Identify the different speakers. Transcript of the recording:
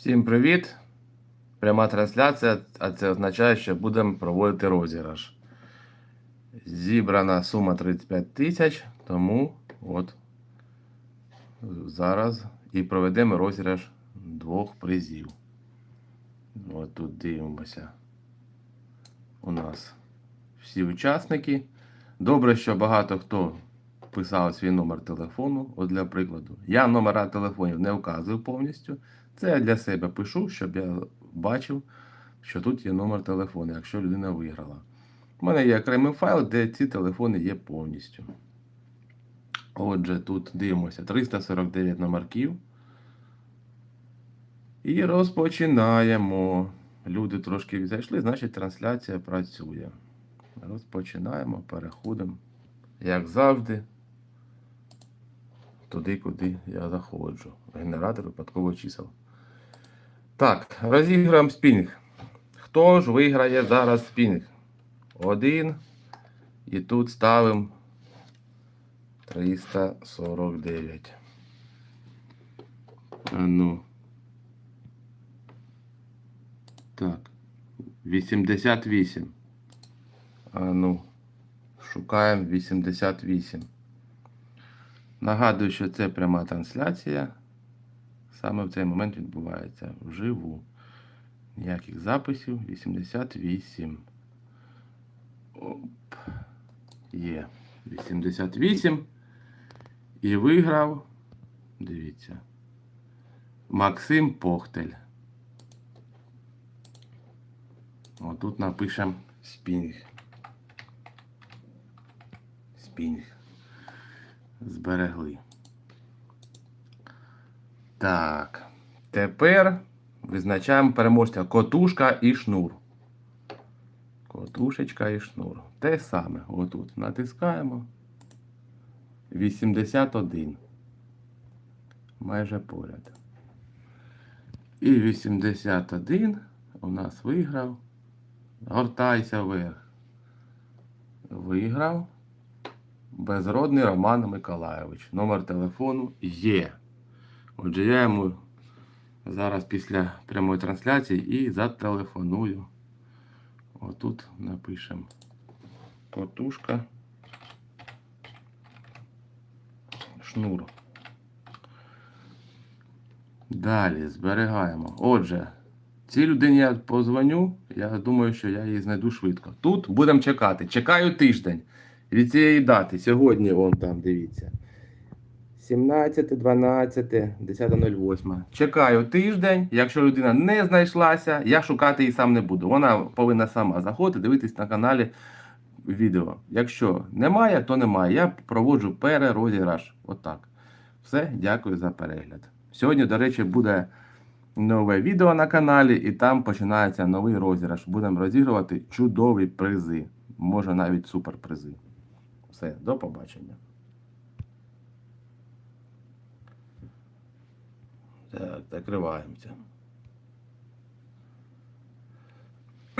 Speaker 1: Всім привіт! Пряма трансляція, а це означає, що будемо проводити розіграш. Зібрана сума 35 тисяч, тому от зараз і проведемо розіграш двох призів. От тут дивимося. У нас всі учасники. Добре, що багато хто писав свій номер телефону. От для прикладу. Я номера телефонів не вказую повністю. Це я для себе пишу, щоб я бачив, що тут є номер телефону, якщо людина виграла. У мене є окремий файл, де ці телефони є повністю. Отже, тут дивимося 349 номерків. І розпочинаємо. Люди трошки зайшли, значить трансляція працює. Розпочинаємо, переходимо, як завжди, туди, куди я заходжу. Генератор випадкових чисел. Так, розіграємо спінг. Хто ж виграє зараз спінг? Один. І тут ставимо 349. А ну. Так. 88. А ну. Шукаємо 88. Нагадую, що це пряма трансляція. Саме в цей момент відбувається вживу. Ніяких записів. 88. Оп. Є. 88. І виграв. Дивіться. Максим Похтель. Отут напишемо спінг. Спінг. Зберегли. Так. Тепер визначаємо переможця котушка і шнур. Котушечка і шнур. Те саме. Отут натискаємо. 81. Майже поряд. І 81 у нас виграв. Гортайся вверх. Виграв. Безродний Роман Миколайович. Номер телефону є. Отже, я йому зараз після прямої трансляції і зателефоную. Отут напишемо котушка. Шнур. Далі зберігаємо. Отже, цій людині я позвоню. Я думаю, що я її знайду швидко. Тут будемо чекати. Чекаю тиждень від цієї дати. Сьогодні вон там, дивіться. 17, 12, 10.08. Чекаю тиждень. Якщо людина не знайшлася, я шукати її сам не буду. Вона повинна сама заходити, дивитись на каналі відео. Якщо немає, то немає. Я проводжу перерозіграш. Отак. Все, дякую за перегляд. Сьогодні, до речі, буде нове відео на каналі, і там починається новий розіграш. Будемо розігрувати чудові призи. Може навіть суперпризи. Все, до побачення. Так, закриваємося.